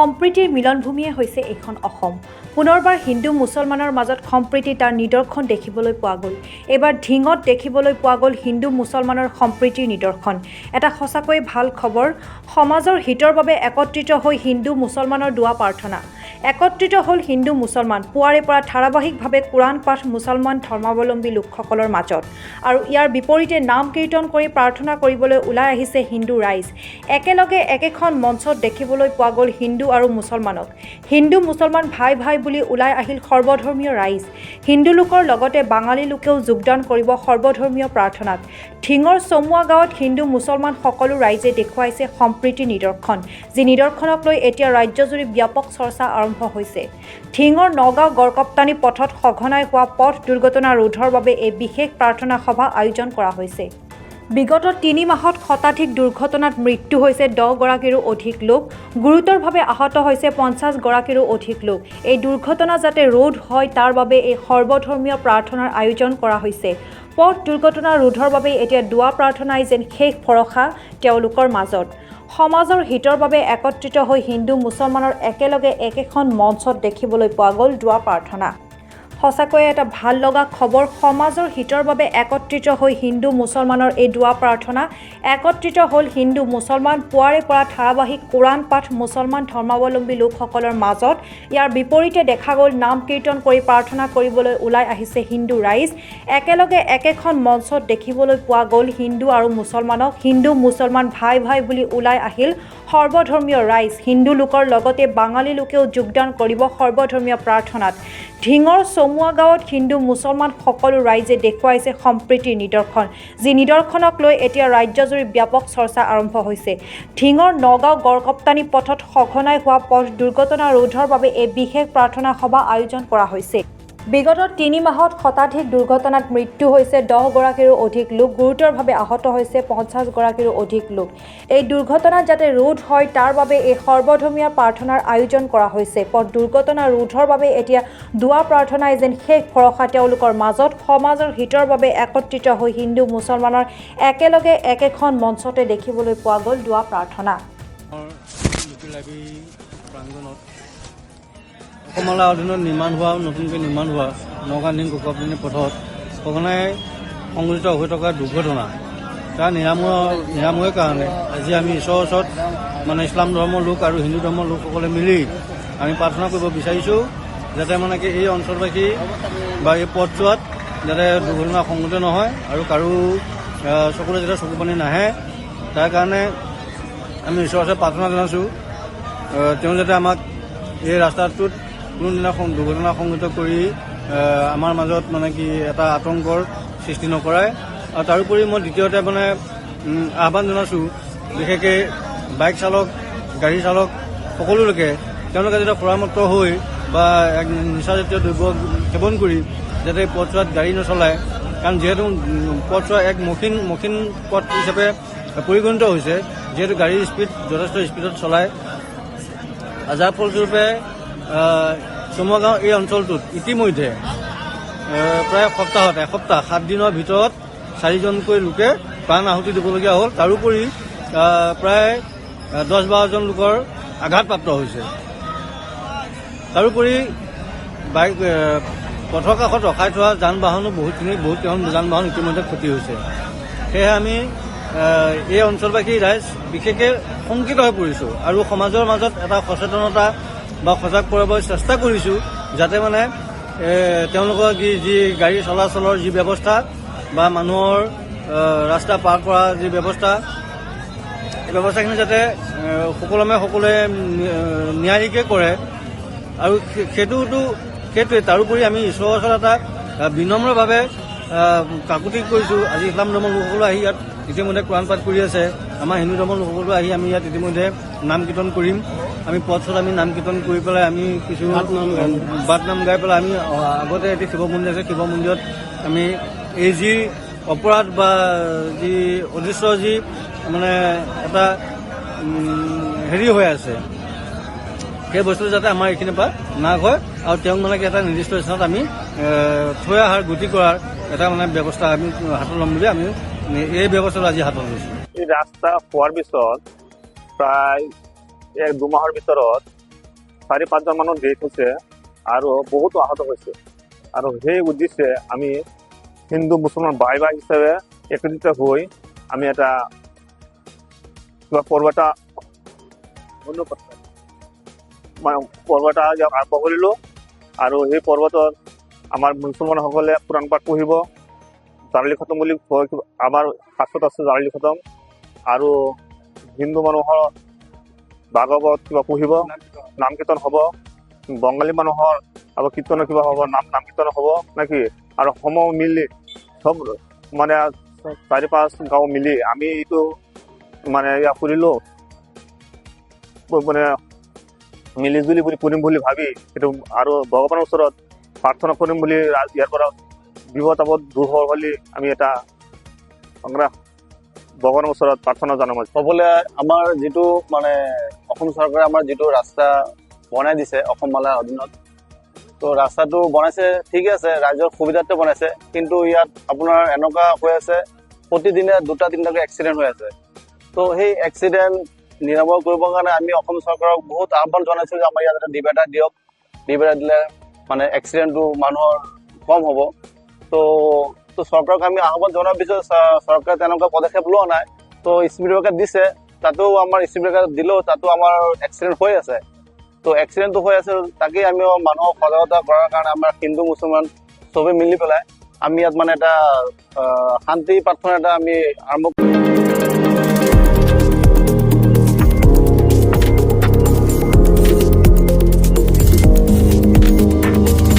সম্প্ৰীতিৰ মিলনভূমিয়ে হৈছে এইখন অসম। পুনৰবাৰ হিন্দু মুছলমানৰ মাজত সম্প্ৰীতি তাৰ নিদৰ্শন দেখিবলৈ পোৱা গ'ল। এইবাৰ ঢিঙত দেখিবলৈ পোৱা গ'ল হিন্দু মুছলমানৰ সম্প্ৰীতিৰ নিদৰ্শন। এটা সঁচাকৈ ভাল খবৰ সমাজৰ হিতৰ বাবে একত্ৰিত হৈ হিন্দু মুছলমানৰ দোৱা প্ৰাৰ্থনা। একত্ৰিত হ'ল হিন্দু মুছলমান পুৱাৰে পৰা ধাৰাবাহিকভাৱে কোৰাণ পাঠ মুছলমান ধৰ্মাৱলম্বী লোকসকলৰ মাজত। আৰু ইয়াৰ বিপৰীতে নাম কীৰ্তন কৰি প্ৰাৰ্থনা কৰিবলৈ ওলাই আহিছে হিন্দু ৰাইজ। একেলগে একেখন মঞ্চত দেখিবলৈ পোৱা গ'ল হিন্দু আৰু মুছলমানক। হিন্দু মুছলমান ভাই ভাই বুলি ওলাই আহিল সৰ্বধৰ্মীয় ৰাইজ। হিন্দু লোকৰ লগতে বাঙালী লোকেও যোগদান কৰিব সৰ্বধৰ্মীয় প্ৰাৰ্থনাত। ঢিঙৰ চমুৱা গাঁৱত হিন্দু মুছলমান সকলো ৰাইজে দেখুৱাইছে সম্প্ৰীতিৰ নিদৰ্শন যি নিদৰ্শনক লৈ এতিয়া ৰাজ্যজুৰি ব্যাপক চৰ্চা আৰম্ভ হৈছে। ঢিঙৰ নগাঁও গড়কপ্তানী পথত সঘনাই হোৱা পথ দুৰ্ঘটনা ৰোধৰ বাবে এই বিশেষ প্ৰাৰ্থনা সভা আয়োজন কৰা হৈছে। বিগত তিনি মাহত শতাধিক দুৰ্ঘটনাত মৃত্যু হৈছে দহগৰাকীৰো অধিক লোক গুৰুতৰভাৱে আহত হৈছে পঞ্চাছগৰাকীৰো অধিক লোক। এই দুৰ্ঘটনা যাতে ৰোধ হয় তাৰ বাবে এই সৰ্বধৰ্মীয় প্ৰাৰ্থনাৰ আয়োজন কৰা হৈছে। পথ দুৰ্ঘটনা ৰোধৰ বাবে এতিয়া দোৱা প্ৰাৰ্থনাই যেন শেষ ভৰসা তেওঁলোকৰ মাজত। সমাজৰ হিতৰ বাবে একত্ৰিত হৈ হিন্দু মুছলমানৰ একেলগে একেখন মঞ্চত দেখিবলৈ পোৱা গ'ল দোৱা প্ৰাৰ্থনা। সঁচাকৈয়ে এটা ভালো লগা খবৰ। সমাজৰ হিতৰ বাবে একত্ৰিত হৈ হিন্দু মুছলমানৰ এই দোৱা প্ৰাৰ্থনা, একত্ৰিত হ'ল হিন্দু মুছলমান পুৱাৰে পৰা ধাৰাবাহিক কোৰাণ পাঠ মুছলমান ধৰ্মাৱলম্বী লোকসকলৰ মাজত। ইয়াৰ বিপৰীতে দেখা গ'ল নাম কীৰ্তন কৰি প্ৰাৰ্থনা কৰিবলৈ ওলাই আহিছে হিন্দু ৰাইজ। একেলগে একেখন মঞ্চত দেখিবলৈ পোৱা গ'ল হিন্দু আৰু মুছলমানক। হিন্দু মুছলমান ভাই ভাই বুলি ওলাই আহিল সৰ্বধৰ্মীয় ৰাইজ। হিন্দু লোকৰ লগতে বাঙালী লোকেও যোগদান কৰিব সৰ্বধৰ্মীয় প্ৰাৰ্থনাত। ঢিঙৰ চমুৱা গাঁৱত হিন্দু মুছলমান সকলো ৰাইজে দেখুৱাইছে সম্প্ৰীতিৰ নিদৰ্শন যি নিদৰ্শনক লৈ এতিয়া ৰাজ্যজুৰি ব্যাপক চৰ্চা আৰম্ভ হৈছে। ঢিঙৰ নগাঁও গড়কপ্তানী পথত সঘনাই হোৱা পথ দুৰ্ঘটনা ৰোধৰ বাবে এই বিশেষ প্ৰাৰ্থনা সভা আয়োজন কৰা হৈছে। বিগত তিনি মাহত শতাধিক দুৰ্ঘটনাত মৃত্যু হৈছে দহগৰাকীৰো অধিক লোক গুৰুতৰভাৱে আহত হৈছে পঞ্চাছগৰাকীৰো অধিক লোক এই দুৰ্ঘটনাত যাতে ৰোধ হয় তাৰ বাবে এই সৰ্বধৰ্মীয় প্ৰাৰ্থনাৰ আয়োজন কৰা হৈছে পথ দুৰ্ঘটনা ৰোধৰ বাবে এতিয়া দোৱা প্ৰাৰ্থনাই যেন শেষ ভৰসা তেওঁলোকৰ মাজত সমাজৰ হিতৰ বাবে একত্ৰিত হৈ হিন্দু মুছলমানৰ একেলগে একেখন মঞ্চতে দেখিবলৈ পোৱা গ'ল দোৱা প্ৰাৰ্থনা প্ৰাংগণত অসমলা অধীনত নিৰ্মাণ হোৱা নতুনকৈ নিৰ্মাণ হোৱা নগাঁও নীল গোকাপনী পথত সঘনাই সংঘটিত হৈ থকা দুৰ্ঘটনা তাৰ নিৰাময় নিৰাময়ৰ কাৰণে আজি আমি ঈশ্বৰৰ ওচৰত মানে ইছলাম ধৰ্মৰ লোক আৰু হিন্দু ধৰ্মৰ লোকসকলে মিলি আমি প্ৰাৰ্থনা কৰিব বিচাৰিছোঁ যাতে মানে কি এই অঞ্চলবাসী বা এই পথছোৱাত যাতে দুৰ্ঘটনা সংঘটিত নহয় আৰু কাৰো চকুলে যাতে চকু পানী নাহে। তাৰ কাৰণে আমি ঈশ্বৰৰ ওচৰত প্ৰাৰ্থনা জনাইছোঁ। তেওঁ যাতে আমাক এই ৰাস্তাটোত কোনোদিনা দুৰ্ঘটনা সংঘটিত কৰি আমাৰ মাজত মানে কি এটা আতংকৰ সৃষ্টি নকৰায় আৰু তাৰোপৰি মই দ্বিতীয়তে মানে আহ্বান জনাইছোঁ বিশেষকৈ বাইক চালক গাড়ী চালক সকলো লোকে তেওঁলোকে যাতে পৰামৰ্শ হৈ বা এক নিচাজাতীয় দ্ৰব্য সেৱন কৰি যাতে পথছোৱাত গাড়ী নচলায় কাৰণ যিহেতু পথছোৱা এক মসৃণ মসৃণ পথ হিচাপে পৰিগণিত হৈছে যিহেতু গাড়ীৰ স্পীড যথেষ্ট স্পীডত চলায়। যাৰ ফলস্বৰূপে আহ, চমুৱা গাঁও এই অঞ্চলটোত ইতিমধ্যে প্ৰায় সপ্তাহত এসপ্তাহ সাত দিনৰ ভিতৰত চাৰিজনকৈ লোকে প্ৰাণ আহুতি দিবলগীয়া হ'ল। তাৰোপৰি প্ৰায় দহ বাৰজন লোকৰ আঘাতপ্ৰাপ্ত হৈছে। তাৰোপৰি বাইক পথৰ কাষত ৰখাই থোৱা যান বাহনো বহুতখিনি বহুত কেইখন যান বাহন ইতিমধ্যে ক্ষতি হৈছে। সেয়েহে আমি এই অঞ্চলবাসী ৰাইজ বিশেষকৈ শংকিত হৈ পৰিছোঁ আৰু সমাজৰ মাজত এটা সচেতনতা বা সজাগ কৰাবৰ চেষ্টা কৰিছোঁ যাতে মানে তেওঁলোকৰ যি যি গাড়ী চলাচলৰ যি ব্যৱস্থা বা মানুহৰ ৰাস্তা পাৰ কৰা যি ব্যৱস্থা এই ব্যৱস্থাখিনি যাতে সুকলমে সকলোৱে নি- ন্যায়িকে কৰে। আৰু সেইটোতো সেইটোৱে। তাৰোপৰি আমি ঈশ্বৰৰ ওচৰত এটা বিনম্ৰভাৱে কাকুতি কৰিছোঁ। আজি ইছলাম ধৰ্মৰ লোকসকলো আহি ইয়াত ইতিমধ্যে কোৰাণ পাঠ কৰি আছে। আমাৰ হিন্দু ধৰ্মৰ লোকসকলো আহি আমি ইয়াত ইতিমধ্যে নাম কীৰ্তন কৰিম। আমি পথত আমি নাম কীৰ্তন কৰি পেলাই আমি কিছু বাট নাম গাই পেলাই। আমি আগতে এটি শিৱ মন্দিৰ আছে শিৱ মন্দিৰত আমি এই যি অপৰাধ বা যি অদৃশ্য যি মানে এটা হেৰি হৈ আছে সেই বস্তুটো যাতে আমাৰ এইখিনিৰ পৰা নাশ হয় আৰু তেওঁক মানে কি এটা নিৰ্দিষ্ট স্থানত আমি থৈ অহাৰ গতি কৰাৰ এটা মানে ব্যৱস্থা আমি হাতত ল'ম বুলি আমি এই ব্যৱস্থাটো আজি হাতত লৈছোঁ। এই ৰাস্তা হোৱাৰ পিছত প্ৰায় এক দুমাহৰ ভিতৰত চাৰি পাঁচজন মানুহ ডেথ হৈছে আৰু বহুতো আহত হৈছে। আৰু সেই উদ্দেশ্যে আমি হিন্দু মুছলমান ভাই ভাই হিচাপে একত্ৰিত হৈ আমি এটা কিবা পৰ্ব এটা পৰ্ব এটা আৰম্ভ কৰিলোঁ আৰু সেই পৰ্বতত আমাৰ মুছলমানসকলে পুৰাণ পাঠ পঢ়িব জাৰলি খতম বুলি আমাৰ শাস্ত্ৰত আছে জাৰলি খতম। আৰু হিন্দু মানুহৰ ভাগৱত কিবা পঢ়িব নাম কীৰ্তন হ'ব বঙালী মানুহৰ আৰু কীৰ্তনৰ কিবা হ'ব নাম নাম কীৰ্তন হ'ব নেকি আৰু সম মিলি চব মানে চাৰি পাঁচ গাঁও মিলি আমি এইটো মানে ইয়া কৰিলোঁ মানে মিলি জুলি বুলি কৰিম বুলি ভাবি এইটো আৰু ভগৱানৰ ওচৰত প্ৰাৰ্থনা কৰিম বুলি ইয়াৰ পৰা বিপদ আপদ দূৰ হোৱাৰ বুলি আমি এটা সংগ্ৰাম ভগৱানৰ ওচৰত প্ৰাৰ্থনা জনাম ক'বলৈ আমাৰ যিটো মানে অসম চৰকাৰে আমাৰ যিটো ৰাস্তা বনাই দিছে অসম মালাৰ অধীনত তো ৰাস্তাটো বনাইছে ঠিকে আছে ৰাইজৰ সুবিধাৰ্থে বনাইছে কিন্তু ইয়াত আপোনাৰ এনেকুৱা হৈ আছে প্ৰতিদিনে দুটা তিনিটাকৈ এক্সিডেণ্ট হৈ আছে। তো সেই এক্সিডেণ্ট নিৰাময় কৰিবৰ কাৰণে আমি অসম চৰকাৰক বহুত আহ্বান জনাইছোঁ যে আমাৰ ইয়াত এটা ডিভাইডাৰ দিয়ক। ডিভাইডাৰ দিলে মানে এক্সিডেণ্টটো মানুহৰ কম হ'ব। তো তো চৰকাৰক আমি আহ্বান জনোৱাৰ পিছত চৰকাৰে তেনেকুৱা পদক্ষেপ লোৱা নাই। তো স্পীড ব্ৰেকাৰ দিছে। তাতো আমাৰ স্পীড ব্ৰেকাৰ দিলেও তাতো আমাৰ এক্সিডেণ্ট হৈ আছে। তো এক্সিডেণ্টটো হৈ আছে তাকেই আমি মানুহক সজাগতা কৰাৰ কাৰণে আমাৰ হিন্দু মুছলমান চবে মিলি পেলাই আমি ইয়াত মানে এটা শান্তি প্ৰাৰ্থনা এটা আমি আৰম্ভ